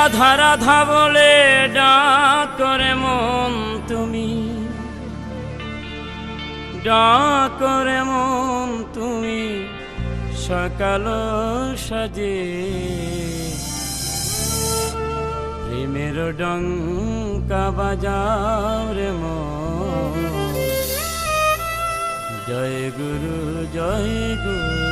রাধা রাধা বলে ডাক করে মন তুমি। ডাক করে মন তুমি সকাল সাজে। প্রেমের ডঙ্কা বাজাও রে মন। জয় গুরু জয় গুরু।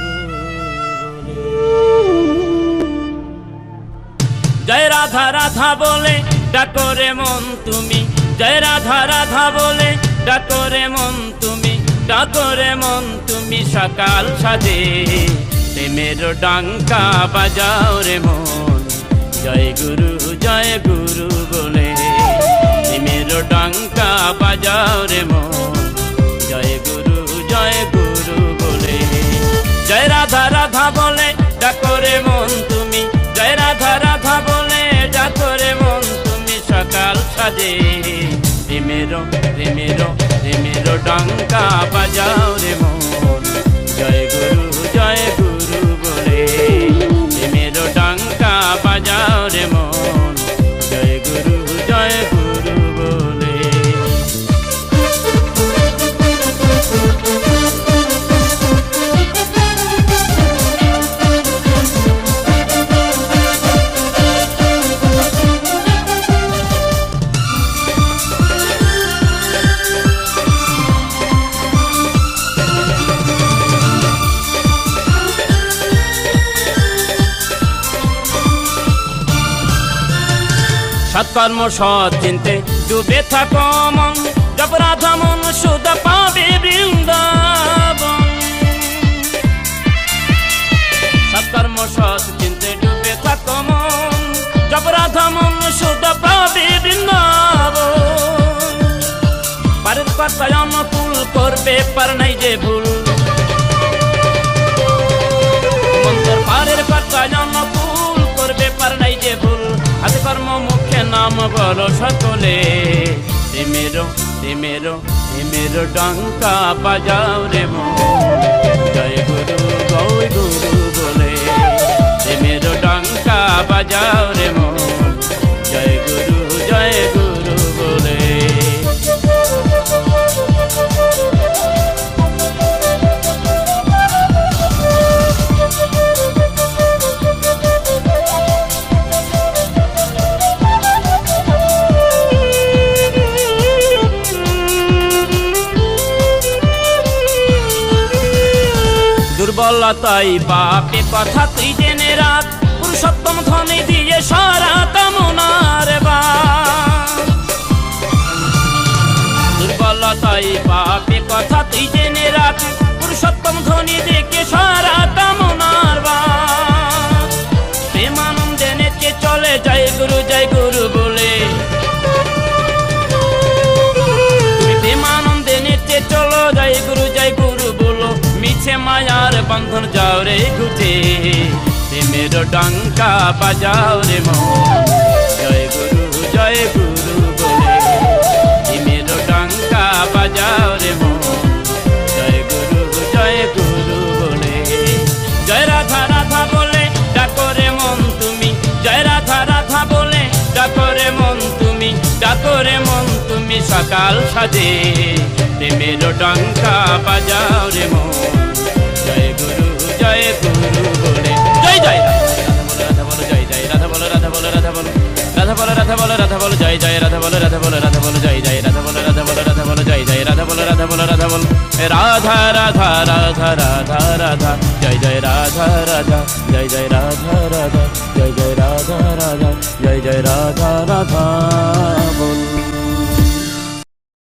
রাধা রাধা বলে ডাকরে মন তুমি। জয় রাধা রাধা বলে ডাকরে মন তুমি। ডাকরে মন তুমি সকাল সাজে। প্রেমের ডাঙ্কা বাজাও রে মন। জয় গুরু জয় গুরু বলে। প্রেমের ডাঙ্কা বাজাও রে মন। জয় গুরু জয় গুরু বলে। জয় রাধা রাধা বলে ডাকরে মন সকাল রে মেরো রে মেরো ডঙ্কা বাজাও রে মন। জয় গুরু সৎকর্ম সৎ চিনতে ডুবে থাকো মন। জপ রাধা মন, সুদ পাবে বৃন্দাবন। সৎকর্ম সৎ চিনতে ডুবে থাকো মন। জপ রাধা মন, সুদ পাবে বৃন্দাবন। পারের কথায় অনুকূল করবে, পার নাই যে ভুল। পারের করবে, পার নাই যে ভুল। হাতে কর্ম মুখে নাম বলো সকলে। তেমেরো তেমেরো তেমেরো ডঙ্কা বাজাও রে মো জয় গুরু গৌ গুরু বলে। তেমেরো ডঙ্কা বাজাও দুর্বলতাই বাপে কথা তুই জেনে রাত পুরুষোত্তম ধনে দিয়ে সারা কামনার বা দুর্বলতাই বাপে কথা তুই জেনে রাত পুরুষোত্তম ধনী দেখে সারা বন্ধন যাও রে ঘুচে প্রেমের ডাঙ্কা বাজাও রে মন। জয় গুরু জয় গুরু বলে। প্রেমের ডাঙ্কা বাজাও রে মন। জয় গুরু জয় গুরু বলে। জয় রাধা রাধা বলে ডাকরে মন তুমি। জয় রাধা রাধা বলে ডাকরে মন তুমি। ডাকরে মন তুমি সকাল সাজে। প্রেমের ডঙ্কা বাজাও রে মন। বলো রাধা রাধা রাধা রাধা রাধা জয় জয় রাধা রাধা জয় জয় রাধা রাধা জয় জয় রাধা রাধা জয় জয় রাধা রাধা বল